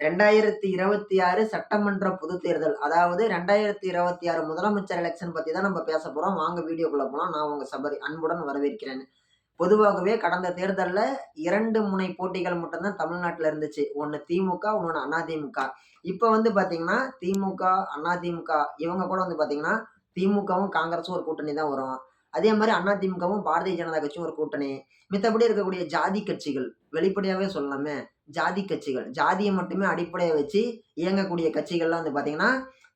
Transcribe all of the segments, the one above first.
ரெண்டாயிரத்தி இருபத்தி ஆறு சட்டமன்ற பொது தேர்தல். அதாவது ரெண்டாயிரத்தி இருபத்தி ஆறு முதலமைச்சர் எலெக்ஷன் பற்றி தான் நம்ம பேச போகிறோம் வாங்க வீடியோக்குள்ளே போகலாம் நான் உங்கள் சபரி அன்புடன் வரவேற்கிறேன். பொதுவாகவே கடந்த தேர்தலில் இரண்டு முனை போட்டிகள் மட்டும்தான் தமிழ்நாட்டில் இருந்துச்சு. ஒன்று திமுக இன்னொன்று அதிமுக இப்போ வந்து பார்த்தீங்கன்னா திமுக அதிமுக இவங்க கூட வந்து பார்த்தீங்கன்னா திமுகவும் காங்கிரஸும் ஒரு கூட்டணி தான் வரும் அதே மாதிரி அதிமுகவும் பாரதிய ஜனதா கட்சியும் ஒரு கூட்டணி. மித்தபடி இருக்கக்கூடிய ஜாதி கட்சிகள் வெளிப்படையாகவே சொல்லலாமே. ஜாதி கட்சிகள் ஜாதியை மட்டுமே அடிப்படையை வச்சு இயங்கக்கூடிய கட்சிகள்லாம் வந்து பார்த்தீங்கன்னா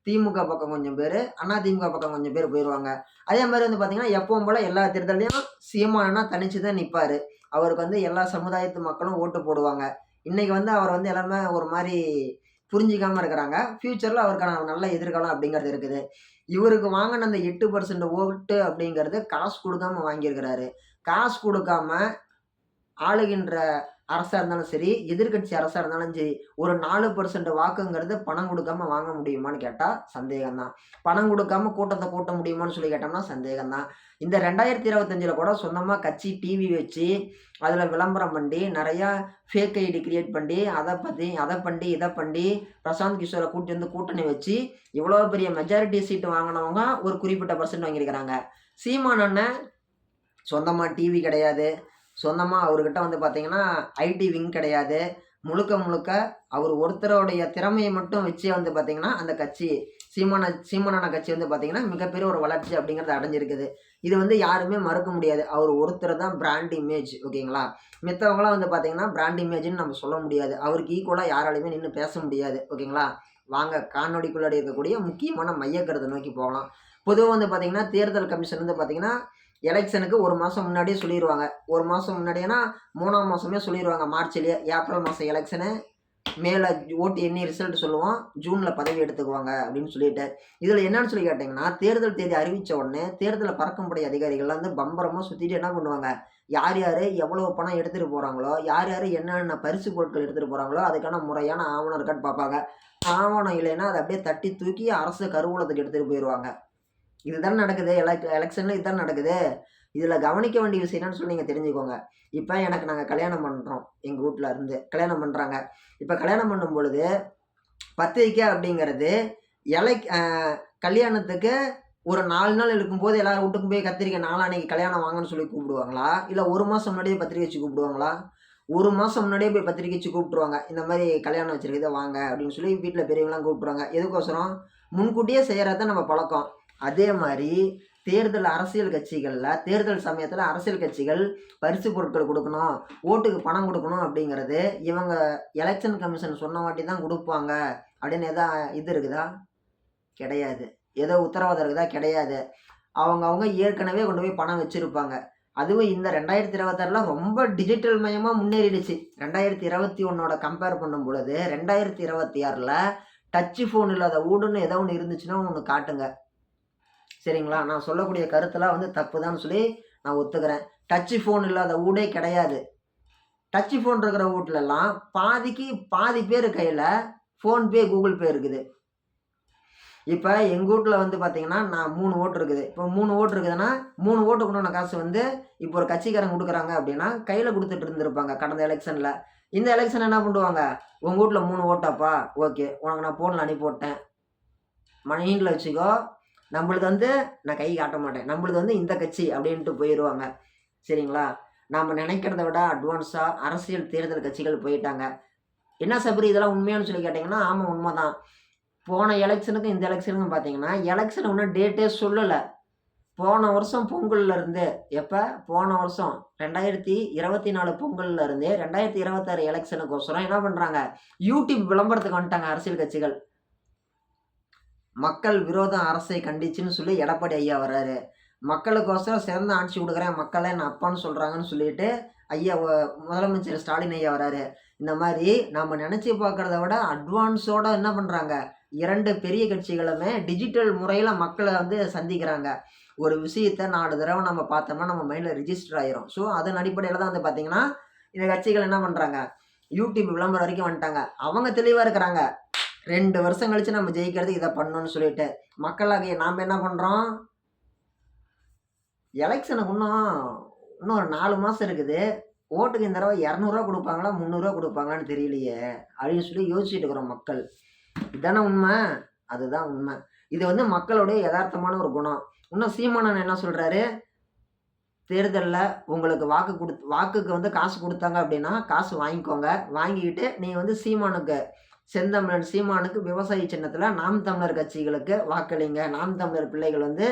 திமுக பக்கம் கொஞ்சம் பேர் அதிமுக பக்கம் கொஞ்சம் பேர் போயிடுவாங்க அதே மாதிரி வந்து பார்த்தீங்கன்னா எப்பவும் போல் எல்லா தேர்தலையும் சீமானனா தனிச்சு தான் நிற்பார் அவருக்கு வந்து எல்லா சமுதாயத்து மக்களும் ஓட்டு போடுவாங்க. இன்றைக்கி வந்து அவர் வந்து எல்லாருமே ஒரு மாதிரி புரிஞ்சிக்காமல் இருக்கிறாங்க. ஃப்யூச்சரில் அவருக்கான நல்ல எதிர்காலம் அப்படிங்கிறது இருக்குது. இவருக்கு வாங்கின அந்த எட்டு பர்சன்ட் ஓட்டு அப்படிங்கிறது காசு கொடுக்காம வாங்கியிருக்கிறாரு. காசு கொடுக்காம ஆளுகின்ற அரசாக இருந்தாலும் சரி எதிர்கட்சி அரசாக இருந்தாலும் சரி ஒரு நாலு பர்சன்ட் வாக்குங்கிறது பணம் கொடுக்காம வாங்க முடியுமான்னு கேட்டால் சந்தேகம்தான். பணம் கொடுக்காம கூட்டத்தை கூட்ட முடியுமான்னு சொல்லி கேட்டோம்னா சந்தேகம்தான். இந்த ரெண்டாயிரத்தி இருபத்தஞ்சில் கூட சொந்தமாக கட்சி டிவி வச்சு அதில் விளம்பரம் பண்ணி நிறையா ஃபேக் ஐடி கிரியேட் பண்ணி அதை பற்றி அதை பண்ணி இதை பண்ணி பிரசாந்த் கிஷோரை கூட்டி வந்து கூட்டணி வச்சு இவ்வளோ பெரிய மெஜாரிட்டி சீட்டு வாங்கினவங்க ஒரு குறிப்பிட்ட பர்சன்ட் வாங்கியிருக்கிறாங்க. சீமான் அண்ணன் சொந்தமாக டிவி கிடையாது. சொந்தமாக அவர்கிட்ட வந்து பார்த்தீங்கன்னா ஐடி விங் கிடையாது. முழுக்க முழுக்க அவர் ஒருத்தருடைய திறமையை மட்டும் வச்சே வந்து பார்த்தீங்கன்னா அந்த கட்சி சீமான சீமானான கட்சி வந்து பார்த்தீங்கன்னா மிகப்பெரிய ஒரு வளர்ச்சி அப்படிங்கிறது அடைஞ்சிருக்குது. இது வந்து யாருமே மறுக்க முடியாது. அவர் ஒருத்தர் தான் பிராண்ட் இமேஜ் ஓகேங்களா? மித்தவங்களாம் வந்து பார்த்தீங்கன்னா பிராண்ட் இமேஜ்னு நம்ம சொல்ல முடியாது. அவருக்கு ஈக்குவலாக யாராலையுமே நின்று பேச முடியாது. ஓகேங்களா? வாங்க காணொலிக்குள்ளாடி இருக்கக்கூடிய முக்கியமான மையக்கருத்தை நோக்கி போகலாம். பொதுவாக வந்து பார்த்தீங்கன்னா தேர்தல் கமிஷன் வந்து பார்த்தீங்கன்னா எலெக்ஷனுக்கு ஒரு மாதம் முன்னாடியே சொல்லிடுவாங்க ஒரு மாதம் முன்னாடியேனா மூணாம் மாதமே சொல்லிடுவாங்க மார்ச்லேயே ஏப்ரல் மாதம் எலெக்ஷனு. மேலே ஓட்டு எண்ணி ரிசல்ட் சொல்லுவோம் ஜூனில் பதவி எடுத்துக்குவாங்க அப்படின்னு சொல்லிட்டு. இதில் என்னன்னு சொல்லி கேட்டிங்கன்னா தேர்தல் தேதி அறிவித்த உடனே தேர்தலில் பறக்கும்படை அதிகாரிகள்லாம் வந்து பம்பரமாக சுற்றிட்டு என்ன பண்ணுவாங்க? யார் யார் எவ்வளோ பணம் எடுத்துகிட்டு போகிறாங்களோ யார் யார் என்னென்ன பரிசு பொருட்கள் எடுத்துகிட்டு போகிறாங்களோ அதுக்கான முறையான ஆவணம் இருக்கான்னு பார்ப்பாங்க. ஆவணம் இல்லைன்னா அதை அப்படியே தட்டி தூக்கி அரசு கருவூலத்துக்கு எடுத்துகிட்டு போயிடுவாங்க இதுதான் நடக்குது? எலக் எலெக்ஷனில் இதுதான் நடக்குது? இதில் கவனிக்க வேண்டிய விஷயம் என்னன்னு சொல்லி நீங்கள் தெரிஞ்சுக்கோங்க. இப்போ எனக்கு நாங்கள் கல்யாணம் பண்ணுறோம் எங்கள் வீட்டில் இருந்து. கல்யாணம் பண்ணுறாங்க இப்போ கல்யாணம் பண்ணும் பொழுது பத்திரிக்கை அப்படிங்கிறது இலை கல்யாணத்துக்கு ஒரு நாலு நாள் இருக்கும்போது எல்லாரும் வீட்டுக்கும் போய் கத்திரிக்கை நாளானைக்கு கல்யாணம் வாங்கன்னு சொல்லி கூப்பிடுவாங்களா? இல்லை ஒரு மாதம் முன்னாடியே பத்திரிக்கை வச்சு கூப்பிடுவாங்களா? ஒரு மாதம் முன்னாடியே போய் பத்திரிக்கை வச்சு கூப்பிட்ருவாங்க இந்த மாதிரி கல்யாணம் வச்சுருக்கதை வாங்க அப்படின்னு சொல்லி வீட்டில் பெரியவங்களாம் கூப்பிட்ருவாங்க எதுக்கோசரம்? முன்கூட்டியே செய்கிறத நம்ம பழக்கம். அதே மாதிரி தேர்தல் அரசியல் கட்சிகளில் தேர்தல் சமயத்தில் அரசியல் கட்சிகள் பரிசு பொருட்கள் கொடுக்கணும் ஓட்டுக்கு பணம் கொடுக்கணும் அப்படிங்கிறது இவங்க எலெக்ஷன் கமிஷன் சொன்ன வாட்டி தான் கொடுப்பாங்க அப்படின்னு எதா இது இருக்குதா? கிடையாது. ஏதோ உத்தரவாதம் இருக்குதா? கிடையாது. அவங்க அவங்க ஏற்கனவே கொண்டு போய் பணம் வச்சுருப்பாங்க. அதுவும் இந்த ரெண்டாயிரத்தி இருபத்தாறில் ரொம்ப டிஜிட்டல் மயமாக முன்னேறிடுச்சு. ரெண்டாயிரத்தி இருபத்தி ஒன்றோட கம்பேர் பண்ணும் பொழுது ரெண்டாயிரத்தி இருபத்தி ஆறில் டச்சு ஃபோன் இல்லாத ஊடுன்னு ஏதோ ஒன்று இருந்துச்சுன்னா ஒன்று காட்டுங்க. சரிங்களா? நான் சொல்லக்கூடிய கருத்தெல்லாம் வந்து தப்பு தான் சொல்லி நான் ஒத்துக்கிறேன். டச்சு ஃபோன் இல்லாத ஊடே கிடையாது. டச்சு ஃபோன் இருக்கிற வீட்லலாம் பாதிக்கு பாதி பேர் கையில் ஃபோன்பே கூகுள் பே இருக்குது. இப்போ எங்கள் வீட்டில் வந்து பார்த்தீங்கன்னா நான் மூணு ஓட்டு இருக்குது. இப்போ மூணு ஓட்டு இருக்குதுன்னா மூணு ஓட்டு கொண்டு காசு வந்து இப்போ ஒரு கட்சிக்காரங்க கொடுக்குறாங்க அப்படின்னா கையில் கொடுத்துட்டு இருந்திருப்பாங்க கடந்த எலெக்ஷனில் இந்த எலெக்ஷன் என்ன பண்ணுவாங்க? உங்கள் வீட்டில் மூணு ஓட்டாப்பா? ஓகே. உனக்கு நான் ஃபோனில் அனுப்பி விட்டேன். மணியில் வச்சுக்கோ. நம்மளுக்கு வந்து நான் கை காட்ட மாட்டேன். நம்மளுக்கு வந்து இந்த கட்சி அப்படின்ட்டு போயிடுவாங்க சரிங்களா? நாம் நினைக்கிறத விட அட்வான்ஸாக அரசியல் தேர்தல் கட்சிகள் போயிட்டாங்க. என்ன சபரி இதெல்லாம் உண்மையானு சொல்லி கேட்டிங்கன்னா ஆமாம் உண்மை தான் போன எலெக்ஷனுக்கும் இந்த எலெக்ஷனுக்கும் பார்த்தீங்கன்னா எலெக்ஷன் ஒன்றும் டேட்டே சொல்லலை. போன வருஷம் பொங்கல்ல இருந்து எப்போ? போன வருஷம் ரெண்டாயிரத்தி இருபத்தி நாலு பொங்கல்ல இருந்து ரெண்டாயிரத்தி இருபத்தாறு எலெக்ஷனுக்கோசரம் என்ன பண்ணுறாங்க யூடியூப் விளம்பரத்துக்கு வந்துட்டாங்க அரசியல் கட்சிகள். மக்கள் விரோதம் அரசை கண்டிச்சுன்னு சொல்லி எடப்பாடி ஐயா வர்றாரு. மக்களுக்கோசரம் சிறந்த ஆட்சி கொடுக்குறேன் மக்களை என்ன அப்பான்னு சொல்கிறாங்கன்னு சொல்லிட்டு ஐயா முதலமைச்சர் ஸ்டாலின் ஐயா வராரு இந்த மாதிரி நம்ம நினச்சி பார்க்குறத விட அட்வான்ஸோட என்ன பண்ணுறாங்க இரண்டு பெரிய கட்சிகளுமே டிஜிட்டல் முறையில் மக்களை வந்து சந்திக்கிறாங்க. ஒரு விஷயத்தை நாலு தடவை நம்ம பார்த்தோம்னா நம்ம மைண்டில் ரிஜிஸ்டர் ஆயிரும். ஸோ அதன் அடிப்படையில் தான் வந்து பார்த்தீங்கன்னா இந்த கட்சிகள் என்ன பண்ணுறாங்க யூடியூப் விளம்பரம் வரைக்கும் வந்துட்டாங்க. அவங்க தெளிவாக இருக்கிறாங்க. ரெண்டு வருஷம் கழிச்சு நம்ம ஜெயிக்கிறதுக்கு இதை பண்ணணும்னு சொல்லிட்டு. மக்களாகிய நாம் என்ன பண்ணுறோம் எலெக்ஷனுக்கு இன்னும் இன்னும் ஒரு நாலு மாதம் இருக்குது. ஓட்டுக்கு இந்த தடவை இரநூறுவா கொடுப்பாங்களா முந்நூறுரூவா கொடுப்பாங்களான்னு தெரியலையே. அப்படின்னு சொல்லி யோசிச்சுட்டு இருக்கிறோம் மக்கள். இதானே உண்மை? அதுதான் உண்மை. இது வந்து மக்களுடைய யதார்த்தமான ஒரு குணம். இன்னும் சீமானன் என்ன சொல்கிறாரு தேர்தலில் உங்களுக்கு வாக்கு கொடுத்து வாக்குக்கு வந்து காசு கொடுத்தாங்க அப்படின்னா காசு வாங்கிக்கோங்க. வாங்கிக்கிட்டு நீ வந்து சீமானுக்கு செந்தமிழன் சீமானுக்கு விவசாய சின்னத்தில் நாம் தமிழர் கட்சிகளுக்கு வாக்களிங்க. நாம் தமிழர் பிள்ளைகள் வந்து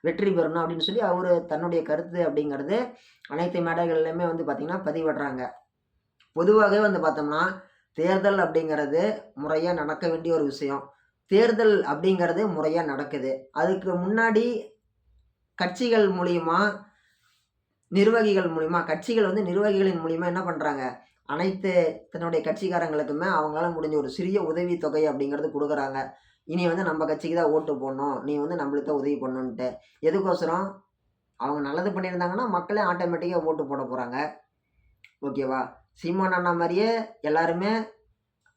வெற்றி பெறணும் அப்படின்னு சொல்லி அவர் தன்னுடைய கருத்து அப்படிங்கிறது அனைத்து மேடைகள்லையுமே வந்து பார்த்திங்கன்னா பதிவிடுறாங்க. பொதுவாகவே வந்து பார்த்தோம்னா தேர்தல் அப்படிங்கிறது முறையாக நடக்க வேண்டிய ஒரு விஷயம். தேர்தல் அப்படிங்கிறது முறையாக நடக்குது. அதுக்கு முன்னாடி கட்சிகள் மூலியமா நிர்வாகிகள் மூலிமா கட்சிகள் வந்து நிர்வாகிகளின் மூலிமா என்ன பண்ணுறாங்க அனைத்து தன்னுடைய கட்சிக்காரங்களுக்குமே அவங்களால முடிஞ்ச ஒரு சிறிய உதவி தொகை அப்படிங்கிறது கொடுக்குறாங்க. இனி வந்து நம்ம கட்சிக்கு தான் ஓட்டு போடணும். நீ வந்து நம்மளுக்கு தான் உதவி பண்ணணுன்ட்டு எதுக்கோசரம்? அவங்க நல்லது பண்ணியிருந்தாங்கன்னா மக்களே ஆட்டோமேட்டிக்காக ஓட்டு போட போகிறாங்க ஓகேவா சீமான் அண்ணா மாதிரியே எல்லாருமே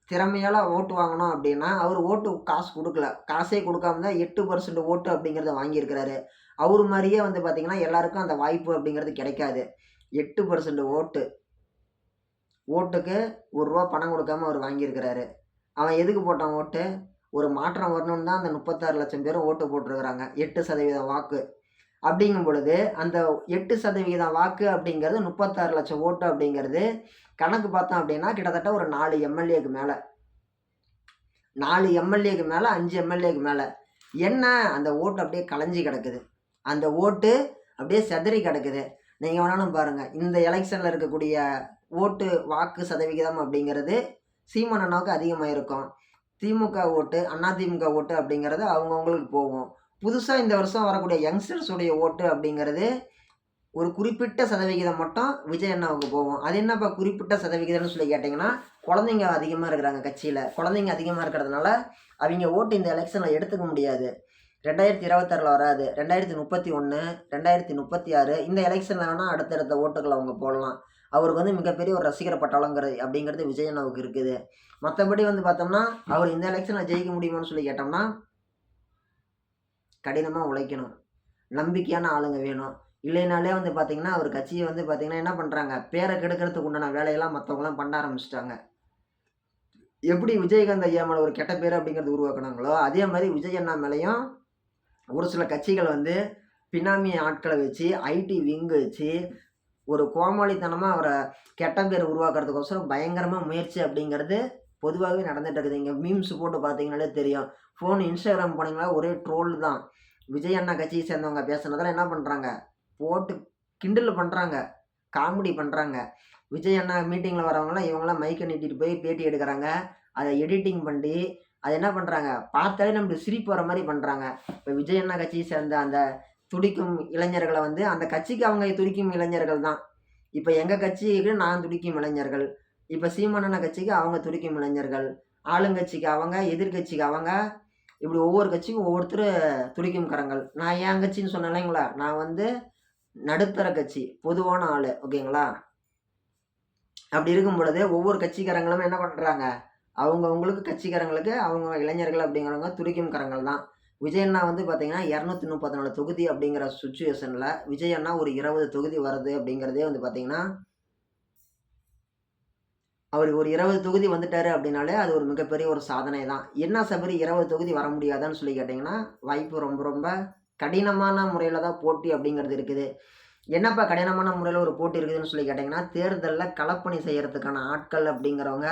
திறமையால் ஓட்டு வாங்கணும் அப்படின்னா அவர் ஓட்டு காசு கொடுக்கல. காசே கொடுக்காம தான் எட்டு பர்சன்ட் ஓட்டு அப்படிங்கிறத வாங்கியிருக்கிறாரு. அவர் மாதிரியே வந்து பார்த்திங்கன்னா எல்லாருக்கும் அந்த வாய்ப்பு அப்படிங்கிறது கிடைக்காது. எட்டு பர்சன்ட் ஓட்டு. ஓட்டுக்கு ஒரு ரூபா பணம் கொடுக்காம அவர் வாங்கியிருக்கிறாரு. அவன் எதுக்கு போட்டான் ஓட்டு? ஒரு மாற்றம் வரணும்னு தான் அந்த முப்பத்தாறு லட்சம் பேரும் ஓட்டு போட்டிருக்கிறாங்க. எட்டு சதவீதம் வாக்கு. அப்படிங்கும் பொழுது அந்த எட்டு சதவீதம் வாக்கு அப்படிங்கிறது முப்பத்தாறு லட்சம் ஓட்டு அப்படிங்கிறது கணக்கு பார்த்தோம் அப்படின்னா கிட்டத்தட்ட ஒரு நாலு எம்எல்ஏக்கு மேலே. நாலு எம்எல்ஏக்கு மேலே அஞ்சு எம்எல்ஏக்கு மேலே. என்ன? அந்த ஓட்டு அப்படியே கலைஞ்சி கிடக்குது. அந்த ஓட்டு அப்படியே செதறி கிடக்குது. நீங்கள் வேணாலும் பாருங்கள் இந்த எலெக்ஷனில் இருக்கக்கூடிய ஓட்டு வாக்கு சதவிகிதம் அப்படிங்கிறது சீமான் அண்ணாவுக்கு அதிகமாக இருக்கும் திமுக ஓட்டு அதிமுக ஓட்டு அப்படிங்கிறது அவங்கவுங்களுக்கு போகும். புதுசாக இந்த வருஷம் வரக்கூடிய யங்ஸ்டர்ஸுடைய ஓட்டு அப்படிங்கிறது ஒரு குறிப்பிட்ட சதவிகிதம் மட்டும் விஜய் அண்ணாவுக்கு போவோம் அது என்னப்பா குறிப்பிட்ட சதவிகிதம்னு சொல்லி கேட்டிங்கன்னா குழந்தைங்க அதிகமாக இருக்கிறாங்க கட்சியில். குழந்தைங்க அதிகமாக இருக்கிறதுனால அவங்க ஓட்டு இந்த எலெக்ஷனில் எடுத்துக்க முடியாது. ரெண்டாயிரத்தி இருபத்தாறில் வராது. ரெண்டாயிரத்தி முப்பத்தி ஒன்று ரெண்டாயிரத்தி முப்பத்தி ஆறு இந்த எலெக்ஷனில் வேணால் அடுத்தடுத்த ஓட்டுகளை அவங்க போடலாம். அவருக்கு வந்து மிகப்பெரிய ஒரு ரசிகர் பட்டாளங்கிறது அப்படிங்கிறது விஜய் அண்ணாவுக்கு இருக்குது. மற்றபடி வந்து பார்த்தோம்னா அவர் இந்த எலெக்ஷனில் ஜெயிக்க முடியுமான்னு சொல்லி கேட்டோம்னா கடினமாக உழைக்கணும். நம்பிக்கையான ஆளுங்க வேணும். இல்லைனாலே வந்து பார்த்தீங்கன்னா அவர் கட்சியை வந்து பார்த்தீங்கன்னா என்ன பண்ணுறாங்க பேரை கெடுக்கிறதுக்கு உண்டான வேலையெல்லாம் மற்றவங்களாம் பண்ண ஆரம்பிச்சிட்டாங்க. எப்படி விஜயகாந்த் ஐயா மேலே ஒரு கெட்ட பேர் அப்படிங்கிறது உருவாக்குனாங்களோ அதே மாதிரி விஜய் அண்ணா மேலேயும் ஒரு சில கட்சிகள் வந்து பினாமி ஆட்களை வச்சு ஐடி விங்கு வச்சு ஒரு கோமாளித்தனமாக அவரை கெட்ட பேர் உருவாக்குறதுக்கோசரம் பயங்கரமாக முயற்சி அப்படிங்கிறது பொதுவாகவே நடந்துட்டு இருக்குது இங்கே மீம்ஸ் போட்டு பார்த்தீங்கனாலே தெரியும். ஃபோன் இன்ஸ்டாகிராம் போனீங்களா ஒரே ட்ரோல் தான். விஜய் அண்ணா கட்சியை சேர்ந்தவங்க பேசுனதெல்லாம் என்ன பண்ணுறாங்க போட்டு கிண்டில் பண்ணுறாங்க காமெடி பண்ணுறாங்க விஜய் அண்ணா மீட்டிங்கில் வரவங்களாம் இவங்களாம் மைக்கை நீட்டிட்டு போய் பேட்டி எடுக்கிறாங்க. அதை எடிட்டிங் பண்ணி அதை என்ன பண்ணுறாங்க பார்த்தாலே நம்மளுக்கு சிரிப்பு வர மாதிரி பண்ணுறாங்க இப்போ விஜய் அண்ணா கட்சியை சேர்ந்த அந்த துடிக்கும் இளைஞர்களை வந்து அந்த கட்சிக்கு அவங்க துடிக்கும் இளைஞர்கள் தான். இப்போ எங்கள் கட்சிக்கு நான் துடிக்கும் இளைஞர்கள். இப்போ சீமானன கட்சிக்கு அவங்க துடிக்கும் இளைஞர்கள். ஆளுங்கட்சிக்கு அவங்க எதிர்கட்சிக்கு அவங்க இப்படி ஒவ்வொரு கட்சிக்கும் ஒவ்வொருத்தர் துடிக்கும் கரங்கள். நான் என் கட்சின்னு சொன்னேன் இல்லைங்களா? நான் வந்து நடுத்தர கட்சி பொதுவான ஆள் ஓகேங்களா? அப்படி இருக்கும் பொழுது ஒவ்வொரு கட்சிக்காரங்களும் என்ன பண்ணுறாங்க அவங்கவுங்களுக்கு கட்சிக்காரங்களுக்கு அவங்க இளைஞர்கள் அப்படிங்கிறவங்க துடிக்கும் கரங்கள் தான். விஜய் அண்ணா வந்து பார்த்தீங்கன்னா இரநூத்தி முப்பத்தி நாலு தொகுதி அப்படிங்கிற சுச்சுவேஷனில் விஜய் அண்ணா ஒரு இருபது தொகுதி வருது அப்படிங்கிறதே வந்து பார்த்தீங்கன்னா அவர் ஒரு இருபது தொகுதி வந்துட்டாரு அப்படின்னாலே அது ஒரு மிகப்பெரிய ஒரு சாதனை தான் என்ன சபரி இருபது தொகுதி வர முடியாதான்னு சொல்லி கேட்டிங்கன்னா வாய்ப்பு ரொம்ப ரொம்ப கடினமான முறையில் தான் போட்டி அப்படிங்கிறது இருக்குது. என்னப்பா கடினமான முறையில் ஒரு போட்டி இருக்குதுன்னு சொல்லி கேட்டிங்கன்னா தேர்தலில் களப்பணி செய்கிறதுக்கான ஆட்கள் அப்படிங்கிறவங்க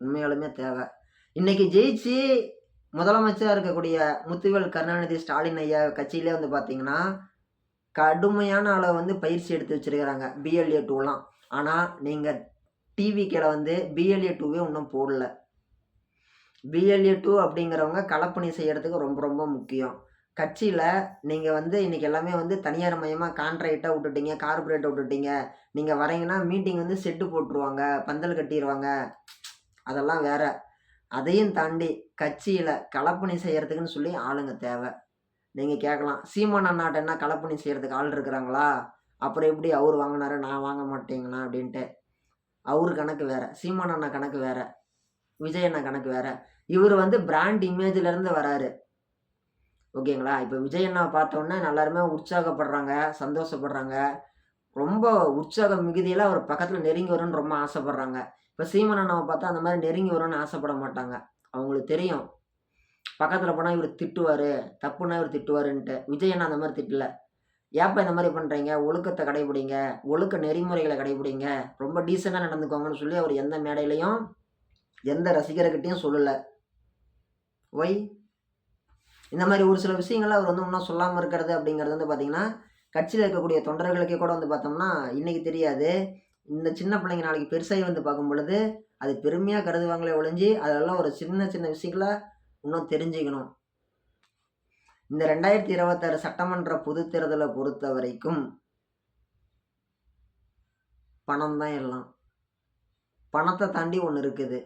உண்மையாலுமே தேவை. இன்றைக்கி ஜெயிச்சு முதலமைச்சராக இருக்கக்கூடிய முத்துவேல் கருணாநிதி ஸ்டாலின் ஐயா கட்சியிலே வந்து பார்த்தீங்கன்னா கடுமையான அளவு வந்து பயிற்சி எடுத்து வச்சுருக்கிறாங்க. பிஎல்ஏ டூலாம் ஆனால் நீங்கள் டிவிக்கில் வந்து பிஎல்ஏ டூவே இன்னும் போடல. பிஎல்ஏ டூ அப்படிங்கிறவங்க களப்பணி செய்கிறதுக்கு ரொம்ப ரொம்ப முக்கியம். கட்சியில் நீங்கள் வந்து இன்றைக்கி எல்லாமே வந்து தனியார் மையமாக கான்ட்ராக்டாக விட்டுட்டீங்க கார்பரேட்டை விட்டுட்டீங்க. நீங்கள் வரீங்கன்னா மீட்டிங் வந்து செட்டு போட்டுருவாங்க பந்தல் கட்டிடுவாங்க அதெல்லாம் வேறு. அதையும் தாண்டி கட்சியில் கலப்பணி செய்கிறதுக்குன்னு சொல்லி ஆளுங்க தேவை. நீங்கள் கேட்கலாம் சீமான் அண்ணாட்ட என்ன கலப்பணி செய்கிறதுக்கு ஆள் இருக்கிறாங்களா? அப்புறம் எப்படி அவர் வாங்கினாரு நான் வாங்க மாட்டேங்களா? அப்படின்ட்டு. அவர் கணக்கு வேறு சீமான் அண்ணா கணக்கு வேறு விஜய் அண்ணா கணக்கு வேறு. இவர் வந்து பிராண்ட் இமேஜிலேருந்து வராரு. ஓகேங்களா? இப்போ விஜய் அண்ணாவை பார்த்தோன்னே எல்லாருமே உற்சாகப்படுறாங்க சந்தோஷப்படுறாங்க. ரொம்ப உற்சாக மிகுதியில் அவர் பக்கத்தில் நெருங்கி வரும்னு ரொம்ப ஆசைப்படுறாங்க. இப்போ சீமான் அண்ணாவ பார்த்தா அந்த மாதிரி நெருங்கி வரணும்னு ஆசைப்பட மாட்டாங்க. அவங்களுக்கு தெரியும். பக்கத்தில் போனால் இவர் திட்டுவார் தப்புன்னா இவர் திட்டுவாருன்ட்டு. விஜய் அண்ணா அந்த மாதிரி திட்டல. "ஏப்பா இந்த மாதிரி பண்ணுறீங்க ஒழுக்கத்தை கடைபிடிங்க. ஒழுக்க நெறிமுறைகளை கடைபிடிங்க. ரொம்ப டீசெண்டாக நடந்துக்கோங்கன்னு" சொல்லி அவர் எந்த மேடையிலையும் எந்த ரசிகர்கிட்டையும் சொல்லலை ஒய்? இந்த மாதிரி ஒரு சில விஷயங்கள் அவர் வந்து இன்னும் சொல்லாமல் இருக்கிறது அப்படிங்கிறது வந்து பார்த்திங்கன்னா கட்சியில் இருக்கக்கூடிய தொண்டர்களுக்கே கூட வந்து பார்த்தோம்னா, இன்றைக்கி தெரியாது. இந்த சின்ன பிள்ளைங்க நாளைக்கு பெருசாகி வந்து பார்க்கும்பொழுது, அது பெருமையாக கருதுவாங்களே ஒழிஞ்சு, அதெல்லாம் ஒரு சின்ன சின்ன விஷயங்கள இன்னும் தெரிஞ்சுக்கணும். இந்த 2026 சட்டமன்ற புதுத்தேர்தலை பொறுத்த வரைக்கும் பணம் தான் எல்லாம். பணத்தை தாண்டி ஒன்று இருக்குது.